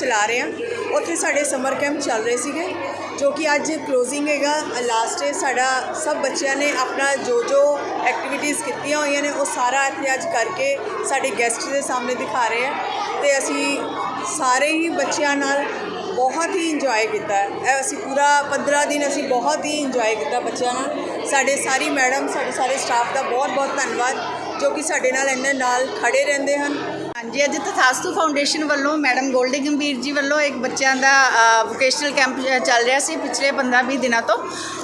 ਚਲਾ ਰਹੇ ਹਾਂ। ਉੱਥੇ ਸਾਡੇ ਸਮਰ ਕੈਂਪ ਚੱਲ ਰਹੇ ਸੀਗੇ, ਜੋ ਕਿ ਅੱਜ ਕਲੋਜ਼ਿੰਗ ਹੈਗਾ। ਲਾਸਟ ਡੇ ਸਾਡਾ ਸਭ ਬੱਚਿਆਂ ਨੇ ਆਪਣਾ ਜੋ ਜੋ ਐਕਟੀਵਿਟੀਜ਼ ਕੀਤੀਆਂ ਹੋਈਆਂ ਨੇ, ਉਹ ਸਾਰਾ ਇੱਥੇ ਅੱਜ ਕਰਕੇ ਸਾਡੇ ਗੈਸਟ ਦੇ ਸਾਹਮਣੇ ਦਿਖਾ ਰਹੇ ਆ ਤੇ ਅਸੀਂ ਸਾਰੇ ਹੀ ਬੱਚਿਆਂ ਨਾਲ ਬਹੁਤ ਹੀ ਇੰਜੋਏ ਕੀਤਾ ਹੈ। ਅਸੀਂ ਪੂਰਾ 15 ਦਿਨ ਅਸੀਂ ਬਹੁਤ ਹੀ ਇੰਜੋਏ ਕੀਤਾ ਬੱਚਿਆਂ ਨਾਲ। ਸਾਡੇ ਸਾਰੀ ਮੈਡਮ ਸਾਡੇ ਸਾਰੇ ਸਟਾਫ ਦਾ ਬਹੁਤ ਬਹੁਤ ਧੰਨਵਾਦ, ਜੋ ਕਿ ਸਾਡੇ ਨਾਲ ਇੰਨੇ ਨਾਲ ਖੜੇ ਰਹਿੰਦੇ ਹਨ। ਹਾਂਜੀ ਅੱਜ ਤਥਾਸਤੂ ਫਾਊਂਡੇਸ਼ਨ ਵੱਲੋਂ ਮੈਡਮ ਗੋਲਡੀ ਗੰਭੀਰ ਜੀ ਵੱਲੋਂ ਇੱਕ ਬੱਚਿਆਂ ਦਾ ਵੋਕੇਸ਼ਨਲ ਕੈਂਪ ਚੱਲ ਰਿਹਾ ਸੀ ਪਿਛਲੇ 15-20 ਦਿਨਾਂ ਤੋਂ।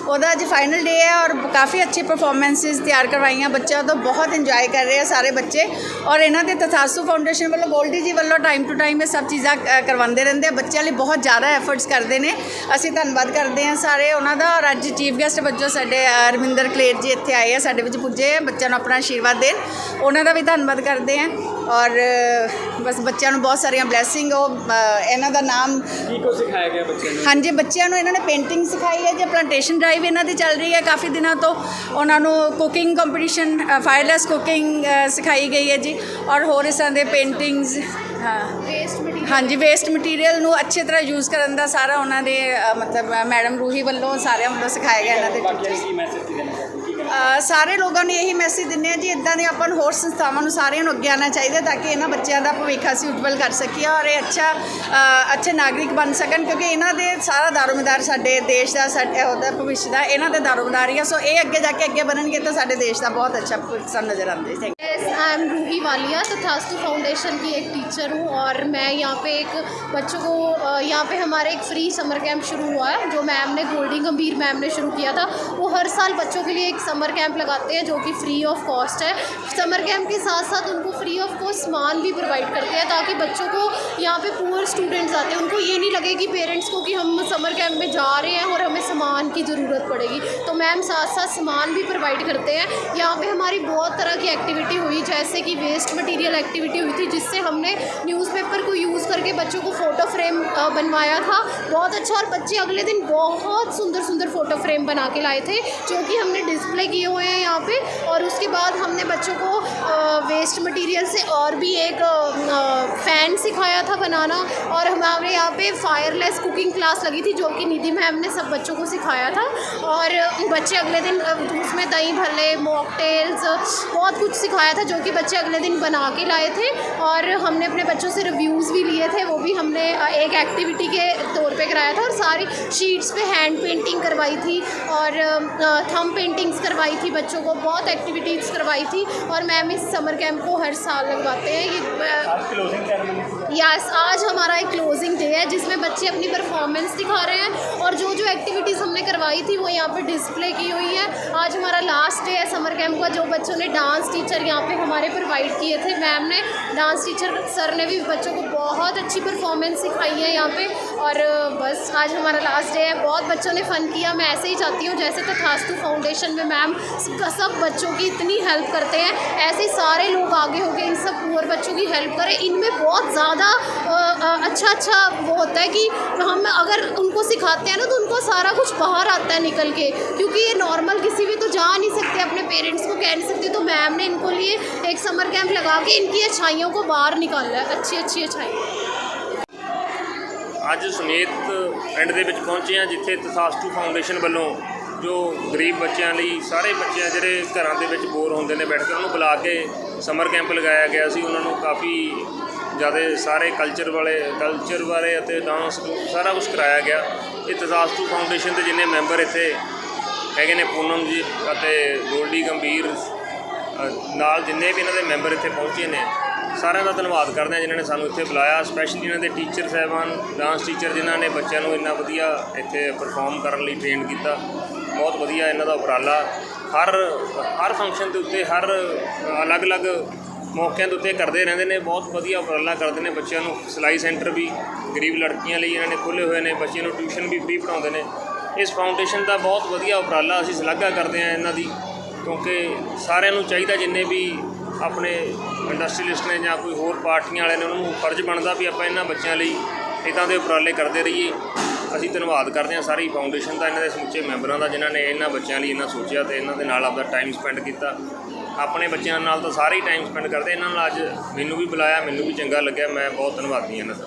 ਉਹਦਾ ਅੱਜ ਫਾਈਨਲ ਡੇ ਹੈ ਔਰ ਕਾਫੀ ਅੱਛੇ ਪਰਫਾਰਮੈਂਸਿਸ ਤਿਆਰ ਕਰਵਾਈਆਂ। ਬੱਚਿਆਂ ਤੋਂ ਬਹੁਤ ਇੰਜੋਏ ਕਰ ਰਹੇ ਆ ਸਾਰੇ ਬੱਚੇ ਔਰ ਇਹਨਾਂ ਦੇ ਤਥਾਸਤੂ ਫਾਊਂਡੇਸ਼ਨ ਵੱਲੋਂ ਗੋਲਡੀ ਜੀ ਵੱਲੋਂ ਟਾਈਮ ਟੂ ਟਾਈਮ ਇਹ ਸਭ ਚੀਜ਼ਾਂ ਅ, ਕਰਵਾਉਂਦੇ ਰਹਿੰਦੇ ਆ। ਬੱਚਿਆਂ ਲਈ ਬਹੁਤ ਜ਼ਿਆਦਾ ਐਫਰਟਸ ਕਰਦੇ ਨੇ। ਅਸੀਂ ਧੰਨਵਾਦ ਕਰਦੇ ਹਾਂ ਸਾਰੇ ਉਹਨਾਂ ਦਾ ਔਰ ਅੱਜ ਚੀਫ ਗੈਸਟ ਵਜੋਂ ਸਾਡੇ ਅ, ਰਮਿੰਦਰ ਕਲੇਰ ਜੀ ਇੱਥੇ ਆਏ ਆ ਸਾਡੇ ਵਿੱਚ ਪੁੱਜੇ ਬੱਚਿਆਂ ਨੂੰ ਆਪਣਾ ਆਸ਼ੀਰਵਾਦ ਦੇਣ। ਉਹਨਾਂ ਦਾ ਵੀ ਧੰਨਵਾਦ ਕਰਦੇ ਹਾਂ ਔਰ ਬਸ ਬੱਚਿਆਂ ਨੂੰ ਬਹੁਤ ਸਾਰੀਆਂ ਬਲੇਸਿੰਗ ਉਹ ਅ, ਇਹਨਾਂ ਦਾ ਨਾਮ ਕੀ ਕੁਝ ਸਿਖਾਇਆ ਗਿਆ ਬੱਚਿਆਂ ਨੂੰ? ਹਾਂਜੀ ਬੱਚਿਆਂ ਨੂੰ ਇਹਨਾਂ ਨੇ ਪੇਂਟਿੰਗ ਸਿਖਾਈ ਹੈ ਜੇ ਪਲਾਂਟੇਸ਼ਨ ਡਰਾਈਵ ਇਹਨਾਂ ਦੀ ਚੱਲ ਰਹੀ ਹੈ ਕਾਫੀ ਦਿਨਾਂ ਤੋਂ ਉਹਨਾਂ ਨੂੰ ਕੁਕਿੰਗ ਕੰਪੀਟੀਸ਼ਨ ਫਾਇਰਲੈਸ ਕੁਕਿੰਗ ਸਿਖਾਈ ਗਈ ਹੈ ਜੀ ਔਰ ਹੋਰ ਇਸ ਤਰ੍ਹਾਂ ਦੇ ਪੇਂਟਿੰਗਸ ਹਾਂ। ਹਾਂਜੀ ਵੇਸਟ ਮਟੀਰੀਅਲ ਨੂੰ ਅੱਛੇ ਤਰ੍ਹਾਂ ਯੂਜ਼ ਕਰਨ ਦਾ ਸਾਰਾ ਉਹਨਾਂ ਦੇ ਅ, ਮਤਲਬ ਮੈਡਮ ਰੂਹੀ ਵੱਲੋਂ ਸਾਰਿਆਂ ਵੱਲੋਂ ਸਿਖਾਇਆ ਗਿਆ ਇਹਨਾਂ ਦੇ ਬਾਕੀਆਂ ਨੂੰ ਕੀ ਮੈਸੇਜ ਦੇਣਾ? ਸਾਰੇ ਲੋਕਾਂ ਨੂੰ ਇਹੀ ਮੈਸੇਜ ਦਿੰਦੇ ਆ ਜੀ ਇਦਾਂ ਦੇ ਆਪਾਂ ਨੂੰ ਹੋਰ ਸੰਸਥਾਵਾਂ ਨੂੰ ਸਾਰਿਆਂ ਨੂੰ ਅੱਗੇ ਆਉਣਾ ਚਾਹੀਦਾ ਤਾਂ ਕਿ ਇਹਨਾਂ ਬੱਚਿਆਂ ਦਾ ਭਵਿੱਖ ਅਸੀਂ ਉਜਵਲ ਕਰ ਸਕੀਏ ਔਰ ਇਹ ਅੱਛਾ ਅ, ਅੱਛੇ ਨਾਗਰਿਕ ਬਣ ਸਕਣ ਕਿਉਂਕਿ ਇਹਨਾਂ ਦੇ ਸਾਰਾ ਦਾਰੋਮਦਾਰ ਸਾਡੇ ਦੇਸ਼ ਦਾ ਸਾਡੇ ਉਹਦਾ ਭਵਿੱਖ ਦਾ ਇਹਨਾਂ ਦੇ ਦਾਰੋਮਦਾਰ ਹੀ ਆ ਸੋ ਇਹ ਅੱਗੇ ਜਾ ਕੇ ਅੱਗੇ ਬਣਨਗੇ ਤਾਂ ਸਾਡੇ ਦੇਸ਼ ਦਾ ਬਹੁਤ अच्छा ਭਵਿੱਖ ਸਾਨੂੰ ਨਜ਼ਰ ਆਉਂਦੇ thank Yes, I am Roohi Walia Tathastu foundation की एक टीचर हूँ और मैं यहाँ पे एक बच्चों को अ, यहाँ पे हमारे एक फ्री समर कैंप शुरू हुआ है जो मैम ने गोल्डी गंभीर मैम ने शुरू किया था वो हर साल बच्चों के लिए एक समर कैंप लगाते हैं, जो कि फ्री ऑफ़ कॉस्ट है। समर कैंप के साथ साथ उनको फ्री ऑफ़ कॉस्ट सामान भी प्रोवाइड करते हैं, ताकि बच्चों को यहाँ पे पुअर स्टूडेंट्स आते हैं। उनको ये नहीं लगे कि पेरेंट्स को कि हम समर कैंप में जा रहे हैं और हमें सामान की ज़रूरत पड़ेगी। तो मैम साथ साथ सामान भी प्रोवाइड करते हैं। यहाँ पे हमारी बहुत तरह की एक्टिविटी हुई, जैसे कि वेस्ट मटेरियल एक्टिविटी हुई थी, जिससे हमने न्यूज़पेपर को करके बच्चों को फ़ोटो फ्रेम अ, बनवाया था बहुत अच्छा और बच्चे अगले दिन बहुत सुंदर सुंदर फ़ोटो फ्रेम बना के लाए थे जो कि हमने डिस्प्ले किए हुए हैं यहाँ पे और उसके बाद हमने बच्चों को वेस्ट मटेरियल से और भी एक फ़ैन सिखाया था बनाना और हमारे यहाँ पे फायरलेस कुकिंग क्लास लगी थी जो कि निधि मैम ने सब बच्चों को सिखाया था और बच्चे अगले दिन उसमें दही भले मॉकटेल्स बहुत कुछ सिखाया था जो कि बच्चे अगले दिन बना के लाए थे और हमने अपने बच्चों से रिव्यूज़ भी लिए थे, वो भी हमने एक एक्टिविटी के तौर पे कराया था और सारी शीट्स पे हैंड पेंटिंग करवाई थी और थम पेंटिंग्स करवाई थी बच्चों को बहुत एक्टिविटीज़ करवाई थी और मैम इस समर कैंप को हर साल लगवाते हैं। ये यस आज हमारा एक क्लोजिंग डे है जिसमें बच्चे अपनी परफॉर्मेंस दिखा रहे हैं और जो जो एक्टिविटीज़ हमने करवाई थी वो यहाँ पर डिस्प्ले की हुई है। आज हमारा लास्ट डे है समर कैम्प का जो बच्चों ने डांस टीचर यहाँ पर हमारे प्रोवाइड किए थे। मैम ने डांस टीचर सर ने भी बच्चों को बहुत अच्छी परफॉर्मेंस सिखाई है यहाँ पे। और बस आज हमारा लास्ट डे है। बहुत बच्चों ने फ़न किया। मैं ऐसे ही चाहती हूँ जैसे तो तथास्तु फाउंडेशन में मैम सब बच्चों की इतनी हेल्प करते हैं। ऐसे ही सारे लोग आगे हो गए। इन सब पुअर बच्चों की हेल्प करें। इनमें बहुत ज़्यादा अच्छा अच्छा वो होता है कि हम अगर उनको सिखाते हैं ना तो उनको सारा कुछ बाहर आता है निकल के। क्योंकि ये नॉर्मल किसी भी तो जा नहीं सकते। अपने पेरेंट्स को कह नहीं सकते। तो मैम ने इनको लिए एक समर कैंप लगा के इनकी अच्छाइयों को बाहर निकाला है अच्छी अच्छी अच्छाई ਅੱਜ ਸੁਮੇਤ ਪਿੰਡ ਦੇ ਵਿੱਚ ਪਹੁੰਚੇ ਹਾਂ ਜਿੱਥੇ ਤਥਾਸਤੂ ਫਾਊਂਡੇਸ਼ਨ ਵੱਲੋਂ ਜੋ ਗਰੀਬ ਬੱਚਿਆਂ ਲਈ ਸਾਰੇ ਬੱਚਿਆਂ ਜਿਹੜੇ ਘਰਾਂ ਦੇ ਵਿੱਚ ਬੋਰ ਹੁੰਦੇ ਨੇ ਬੈਠ ਕੇ ਉਹਨਾਂ ਨੂੰ ਬੁਲਾ ਕੇ ਸਮਰ ਕੈਂਪ ਲਗਾਇਆ ਗਿਆ ਸੀ ਉਹਨਾਂ ਨੂੰ ਕਾਫੀ ਜ਼ਿਆਦਾ ਸਾਰੇ ਕਲਚਰ ਵਾਲੇ ਕਲਚਰ ਬਾਰੇ ਅਤੇ ਡਾਂਸ ਸਾਰਾ ਕੁਝ ਕਰਾਇਆ ਗਿਆ ਇਹ ਤਥਾਸਤੂ ਫਾਊਂਡੇਸ਼ਨ ਦੇ ਜਿੰਨੇ ਮੈਂਬਰ ਇੱਥੇ ਹੈਗੇ ਨੇ ਪੂਨਮ ਜੀ ਅਤੇ ਗੋਲਡੀ ਗੰਭੀਰ ਅ, ਨਾਲ ਜਿੰਨੇ ਵੀ ਇਹਨਾਂ ਦੇ ਮੈਂਬਰ ਇੱਥੇ ਪਹੁੰਚੇ ਨੇ ਸਾਰਿਆਂ ਦਾ ਧੰਨਵਾਦ ਕਰਦੇ ਹਾਂ ਜਿਨ੍ਹਾਂ ਨੇ ਸਾਨੂੰ ਇੱਥੇ ਬੁਲਾਇਆ ਸਪੈਸ਼ਲੀ ਇਹਨਾਂ ਦੇ ਟੀਚਰ ਸਾਹਿਬਾਨ ਡਾਂਸ ਟੀਚਰ ਜਿਨ੍ਹਾਂ ਨੇ ਬੱਚਿਆਂ ਨੂੰ ਇੰਨਾ ਵਧੀਆ ਇੱਥੇ ਪਰਫਾਰਮ ਕਰਨ ਲਈ ਟ੍ਰੇਨ ਕੀਤਾ। ਬਹੁਤ ਵਧੀਆ ਇਹਨਾਂ ਦਾ ਉਪਰਾਲਾ। ਹਰ ਹਰ ਫੰਕਸ਼ਨ ਦੇ ਉੱਤੇ, ਹਰ ਅਲੱਗ-ਅਲੱਗ ਮੌਕਿਆਂ ਦੇ ਉੱਤੇ ਕਰਦੇ ਰਹਿੰਦੇ ਨੇ। ਬਹੁਤ ਵਧੀਆ ਉਪਰਾਲਾ ਕਰਦੇ ਨੇ ਬੱਚਿਆਂ ਨੂੰ। ਸਿਲਾਈ ਸੈਂਟਰ ਵੀ ਗਰੀਬ ਲੜਕੀਆਂ ਲਈ ਇਹਨਾਂ ਨੇ ਖੋਲ੍ਹੇ ਹੋਏ ਨੇ। ਬੱਚਿਆਂ ਨੂੰ ਟਿਊਸ਼ਨ ਵੀ ਫ੍ਰੀ ਪੜ੍ਹਾਉਂਦੇ ਨੇ। ਇਸ ਫਾਊਂਡੇਸ਼ਨ ਦਾ ਬਹੁਤ ਵਧੀਆ ਉਪਰਾਲਾ ਅਸੀਂ ਸ਼ਲਾਘਾ ਕਰਦੇ ਹਾਂ ਇਹਨਾਂ ਦੀ। ਕਿਉਂਕਿ ਸਾਰਿਆਂ ਨੂੰ ਚਾਹੀਦਾ ਜਿੰਨੇ ਵੀ ਆਪਣੇ ਇੰਡਸਟਰੀਲਿਸਟ ਨੇ ਜਾਂ ਕੋਈ ਹੋਰ ਪਾਰਟੀਆਂ ਵਾਲੇ ਨੇ ਉਹਨਾਂ ਨੂੰ ਫਰਜ਼ ਬਣਦਾ ਵੀ ਆਪਾਂ ਇਹਨਾਂ ਬੱਚਿਆਂ ਲਈ ਇੱਦਾਂ ਦੇ ਉਪਰਾਲੇ ਕਰਦੇ ਰਹੀਏ। ਅਸੀਂ ਧੰਨਵਾਦ ਕਰਦੇ ਹਾਂ ਸਾਰੀ ਫਾਊਂਡੇਸ਼ਨ ਦਾ, ਇਹਨਾਂ ਦੇ ਸਮੁੱਚੇ ਮੈਂਬਰਾਂ ਦਾ ਜਿਨ੍ਹਾਂ ਨੇ ਇਹਨਾਂ ਬੱਚਿਆਂ ਲਈ ਇਹਨਾਂ ਸੋਚਿਆ ਤੇ ਇਹਨਾਂ ਦੇ ਨਾਲ ਆਪਦਾ ਟਾਈਮ ਸਪੈਂਡ ਕੀਤਾ। ਆਪਣੇ ਬੱਚਿਆਂ ਨਾਲ ਤਾਂ ਸਾਰੇ ਹੀ ਟਾਈਮ ਸਪੈਂਡ ਕਰਦੇ। ਇਹਨਾਂ ਨਾਲ ਅੱਜ ਮੈਨੂੰ ਵੀ ਬੁਲਾਇਆ, ਮੈਨੂੰ ਵੀ ਚੰਗਾ ਲੱਗਿਆ। ਮੈਂ ਬਹੁਤ ਧੰਨਵਾਦੀ ਹਾਂ ਇਹਨਾਂ ਦਾ।